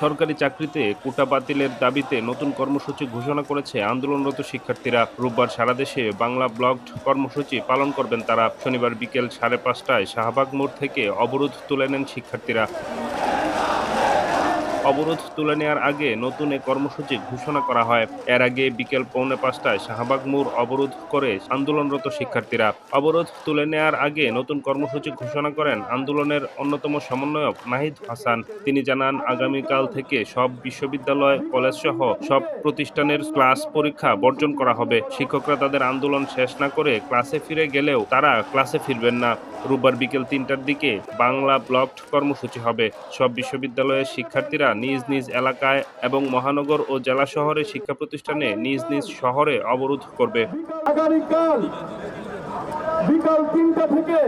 সরকারি চাকরিতে কোটা বাতিলের দাবিতে নতুন কর্মসূচি ঘোষণা করেছে আন্দোলনরত শিক্ষার্থীরা। রোববার সারা দেশে বাংলা ব্লকড কর্মসূচি পালন করবেন তারা। শনিবার বিকেল সাড়ে পাঁচটায় শাহবাগ মোড় থেকে অবরোধ তুলে নেন শিক্ষার্থীরা। অবরোধ তুলে নেওয়ার আগে নতুন এ কর্মসূচি ঘোষণা করা হয়। এর আগে বিকেল পৌনে পাঁচটায় শাহবাগ মোড় অবরোধ করে আন্দোলনরত শিক্ষার্থীরা। অবরোধ তুলে নেওয়ার আগে নতুন কর্মসূচি ঘোষণা করেন আন্দোলনের অন্যতম সমন্বয়ক নাহিদ হাসান। তিনি জানান, আগামীকাল থেকে সব বিশ্ববিদ্যালয় কলেজ সহ সব প্রতিষ্ঠানের ক্লাস পরীক্ষা বর্জন করা হবে। শিক্ষকরা তাদের আন্দোলন শেষ না করে ক্লাসে ফিরে গেলেও তারা ক্লাসে ফিরবেন না। রোববার বিকেল তিনটার দিকে বাংলা ব্লকড কর্মসূচি হবে। সব বিশ্ববিদ্যালয়ের শিক্ষার্থীরা নিজ নিজ এলাকায় এবং মহানগর ও জেলা শহরে শিক্ষা প্রতিষ্ঠানে নিজ নিজ শহরে অবরোধ করবে। বিকাল তিনটা থেকে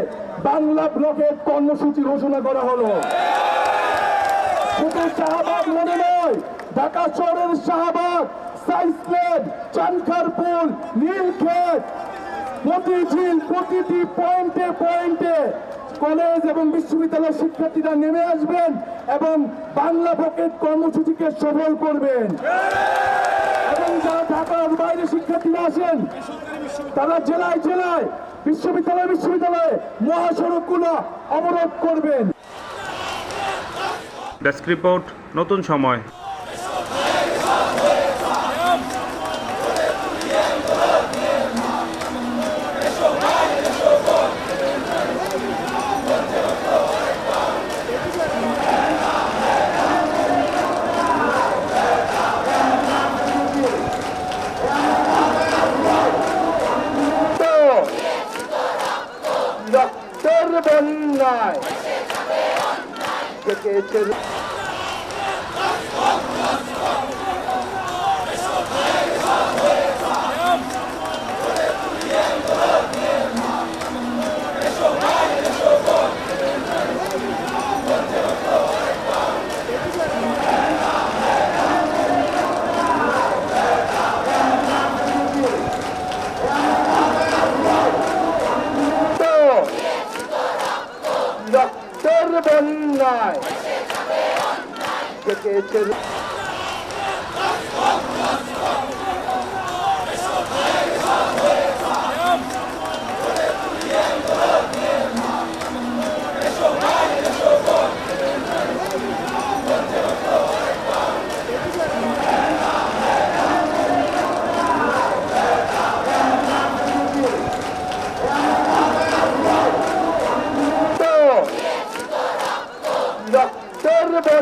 বাংলা ব্লকের কর্মসূচি ঘোষণা করা হলো। শাহবাগ মনে নয়, ঢাকা শহরের শাহবাগ সাইসলেট চানখারপুল, নীলক্ষেত মতিঝিল প্রতিটি পয়েন্টে পয়েন্টে কলেজ এবং বিশ্ববিদ্যালয়ের শিক্ষার্থীরা নেমে আসবেন এবং বাংলা পকেট কর্মসূচিকে সফল করবেন। এবং যারা ঢাকার বাইরে শিক্ষার্থীরা আসেন, তারা জেলায় জেলায়, বিশ্ববিদ্যালয় বিশ্ববিদ্যালয়ে মহাসড়কগুলো অবরোধ করবেন। ডেস্ক রিপোর্ট, নতুন সময়। রক্তের বন্যায়? ডেকেছে রক্তের বন্যায় ডেকেছে তো